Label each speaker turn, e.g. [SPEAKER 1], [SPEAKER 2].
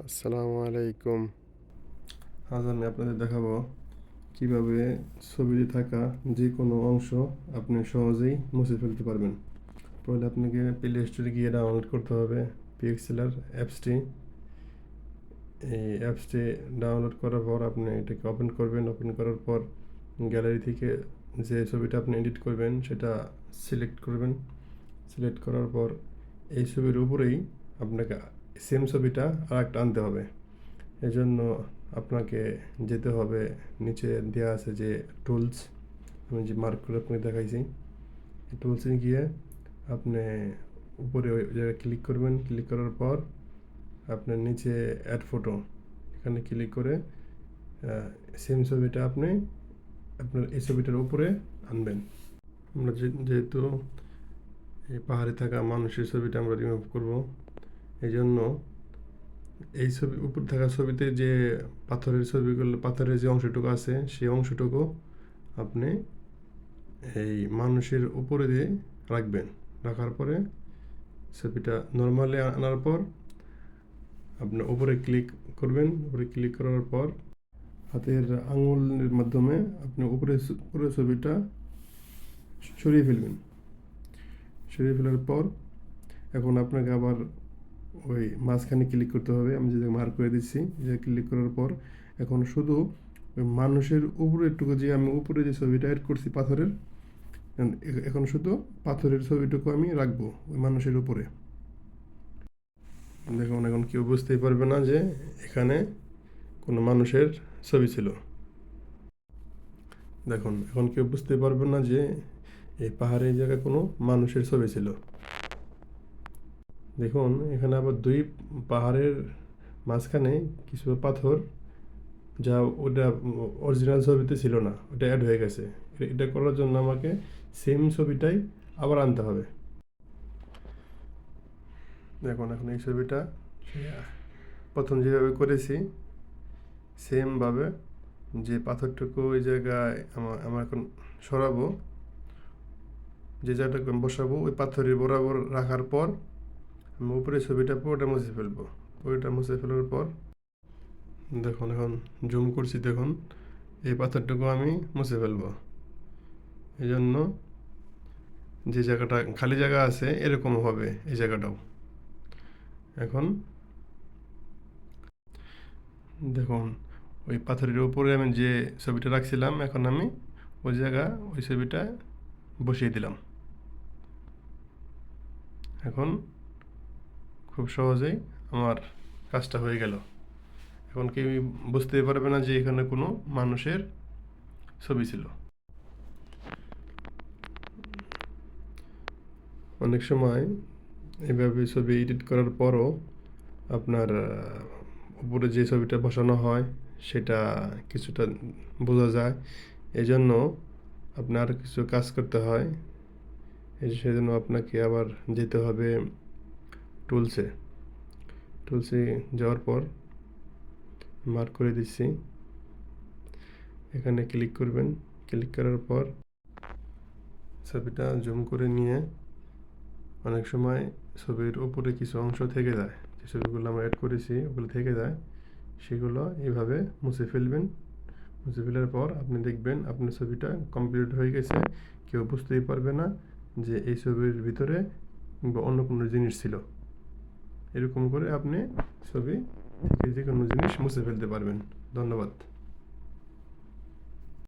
[SPEAKER 1] আসসালামু আলাইকুম। আজ আমি আপনাদের দেখাবো কীভাবে ছবিতে থাকা যে কোনো অংশ আপনি সহজেই মুছে ফেলতে পারবেন। তাহলে আপনাকে প্লে স্টোরে গিয়ে ডাউনলোড করতে হবে পিএক্সেলার অ্যাপসটি এই অ্যাপসটি ডাউনলোড করার পর আপনি এটাকে ওপেন করবেন। ওপেন করার পর গ্যালারি থেকে যে ছবিটা আপনি এডিট করবেন সেটা সিলেক্ট করবেন। সিলেক্ট করার পর এই ছবির উপরেই আপনাকে সেম ছবিটা আর একটা আনতে হবে। এজন্য আপনাকে যেতে হবে, নিচে দেওয়া আছে যে টুলস আমি যে মার্ক করে আপনাকে দেখাইছি। টুলসে গিয়ে আপনি উপরে ওই জায়গায় ক্লিক করবেন। ক্লিক করার পর আপনার নিচে অ্যাড ফটো এখানে ক্লিক করে সেম ছবিটা আপনি আপনার এই ছবিটার উপরে আনবেন। আমরা যেহেতু এই পাহাড়ে থাকা মানুষের ছবিটা আমরা রিমুভ করব। এই জন্য এই ছবি, উপর থাকা ছবিতে যে পাথরের ছবিগুলো, পাথরের যে অংশটুকু আছে, সেই অংশটুকু আপনি এই মানুষের উপরে দিয়ে রাখবেন। রাখার পরে ছবিটা নর্মালি আনার পর আপনি উপরে ক্লিক করবেন। উপরে ক্লিক করার পর হাতের আঙুলের মাধ্যমে আপনি উপরে উপরে ছবিটা সরিয়ে ফেলবেন। সরিয়ে ফেলার পর এখন আপনাকে আবার ওই মাঝখানে ক্লিক করতে হবে। আমি যেটা মার্ক করে দিচ্ছি, যে ক্লিক করার পর এখন শুধু মানুষের উপরে একটুকু যে আমি উপরে যে ছবিটা অ্যাড করছি পাথরের এখন শুধু পাথরের ছবিটুকু আমি রাখব ওই মানুষের উপরে। দেখুন, এখন কেউ বুঝতেই পারবে না যে এখানে কোনো মানুষের ছবি ছিল। দেখুন, এখন কেউ বুঝতে পারবে না যে এই পাহাড়ের জায়গায় কোনো মানুষের ছবি ছিল। দেখুন, এখানে আবার দুই পাহাড়ের মাঝখানে কিছু পাথর যা ওটা অরিজিনাল ছবিতে ছিল না, ওটা অ্যাড হয়ে গেছে। এটা করার জন্য আমাকে সেম ছবিটাই আবার আনতে হবে। দেখুন, এখন এই ছবিটা প্রথম যেভাবে করেছি সেমভাবে যে পাথরটুকু ওই জায়গায় আমার আমার এখন সরাবো, যে জায়গাটা বসাবো, ওই পাথরের বরাবর রাখার পর আমি উপরে ছবিটা পুরোটা মুছে ফেলব। পুরোটা মুছে ফেলার পর, দেখুন, এখন জুম করছি, দেখুন, এই পাথরটুকু আমি মুছে ফেলব। এই জন্য যে জায়গাটা, খালি জায়গা আছে, এরকম হবে এই জায়গাটাও। এখন দেখুন, ওই পাথরের উপরে আমি যে ছবিটা রাখছিলাম, এখন আমি ওই জায়গা, ওই ছবিটা বসিয়ে দিলাম। এখন খুব সহজেই আমার কাজটা হয়ে গেল। এখন কেউ বুঝতেই পারবে না যে এখানে কোনো মানুষের ছবি ছিল। অনেক সময় এভাবে ছবি এডিট করার পরও আপনার উপরে যে ছবিটা বসানো হয় সেটা কিছুটা বোঝা যায়। এই জন্য আপনার কিছু কাজ করতে হয়। সেজন্য আপনাকে আবার যেতে হবে। টুলসে টুলসে যাওয়ার পর মার্ক করে দিচ্ছি। এখানে ক্লিক করবেন। ক্লিক করার পর ছবিটা জুম করে নিয়ে অনেক সময় ছবির উপরে কিছু অংশ থেকে যায়। যে ছবিগুলো আমরা অ্যাড করেছি, ওগুলো থেকে যায়। সেগুলো এইভাবে মুছে ফেলবেন। মুছে ফেলার পর আপনি দেখবেন আপনার ছবিটা কমপ্লিট হয়ে গেছে। কেউ বুঝতেই পারবে না যে এই ছবির ভিতরে বা অন্য কোনো জিনিস ছিল। এরকম করে আপনি ছবি থেকে যে কোনো জিনিস মুছে ফেলতে পারবেন। ধন্যবাদ।